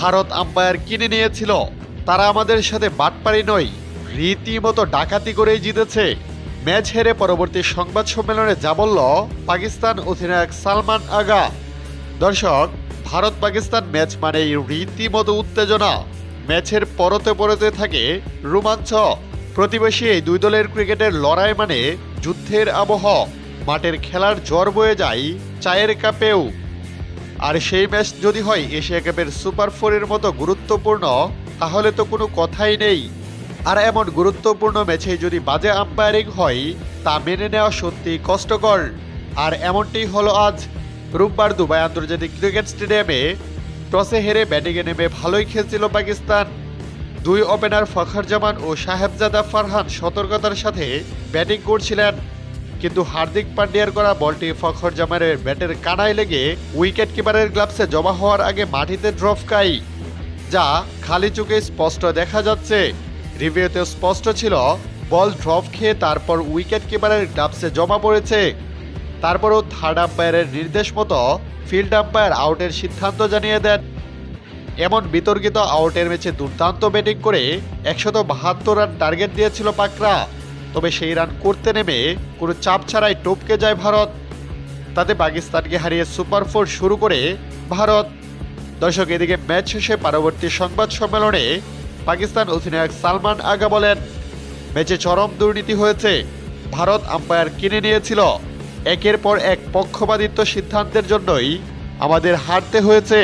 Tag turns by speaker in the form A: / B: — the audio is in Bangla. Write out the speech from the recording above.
A: ভারত আম্পায়ার কিনে নিয়েছিল। তারা আমাদের সাথে বাটপারি নয়, রীতিমতো ডাকাতি করেই জিতেছে। ম্যাচ হেরে পরবর্তী সংবাদ সম্মেলনে যা বলল পাকিস্তান অধিনায়ক সালমান আগা। দর্শক ভারত পাকিস্তান ম্যাচ মানেই রীতিমতো উত্তেজনা। ম্যাচের পরতে পরতে থাকে রোমাঞ্চ। প্রতিবেশী এই দুই দলের ক্রিকেটের লড়াই মানে যুদ্ধের আবহ। মাঠের খেলার জ্বর বয়ে যায় চায়ের কাপেও। আর সেই ম্যাচ যদি হয় এশিয়া কাপের সুপার ফোরের মতো গুরুত্বপূর্ণ, তাহলে তো কোনো কথাই নেই। আর এমন গুরুত্বপূর্ণ ম্যাচে যদি বাজে আম্পায়ারিং হয়, তা মেনে নেওয়া সত্যি কষ্টকর। আর এমনটি হলো আজ। রোববার দুবাই আন্তর্জাতিক ক্রিকেট স্টেডিয়ামে টসে হেরে ব্যাটিংয়ে নেমে ভালোই খেলছিল পাকিস্তান। দুই ওপেনার ফখর জামান ও সাহেবজাদা ফারহান সতর্কতার সাথে ব্যাটিং করছিলেন। কিন্তু হার্দিক পান্ডিয়ার করা বলটি ফখর জামানের ব্যাটের কানায় লেগে উইকেট কিপারের গ্লাভসে জমা হওয়ার আগে মাটিতে ড্রপ খাই যা খালি চোখে স্পষ্ট দেখা যাচ্ছে। রিভিউতে স্পষ্ট ছিল, বল ড্রপ খেয়ে তারপর উইকেট কিপারের গ্লাভসে জমা পড়েছে। তারপরও থার্ড আম্পায়ারের নির্দেশ মতো ফিল্ড আম্পায়ার আউটের সিদ্ধান্ত জানিয়ে দেন। এমন বিতর্কিত আউটের ম্যাচে দুর্দান্ত ব্যাটিং করে একশত বাহাত্তর রান টার্গেট দিয়েছিল পাকরা। তবে সেই রান করতে নেমে কোনো চাপ ছাড়াই টপকে যায় ভারত। তাতে পাকিস্তানকে হারিয়ে সুপার ফোর শুরু করে ভারত। দর্শক, এদিকে ম্যাচ শেষে পরবর্তী সংবাদ সম্মেলনে পাকিস্তান অধিনায়ক সালমান আগা বলেন, ম্যাচে চরম দুর্নীতি হয়েছে। ভারত আম্পায়ার কিনে নিয়েছিল। একের পর এক পক্ষপাতিত্ব সিদ্ধান্তের জন্যই আমাদের হারতে হয়েছে।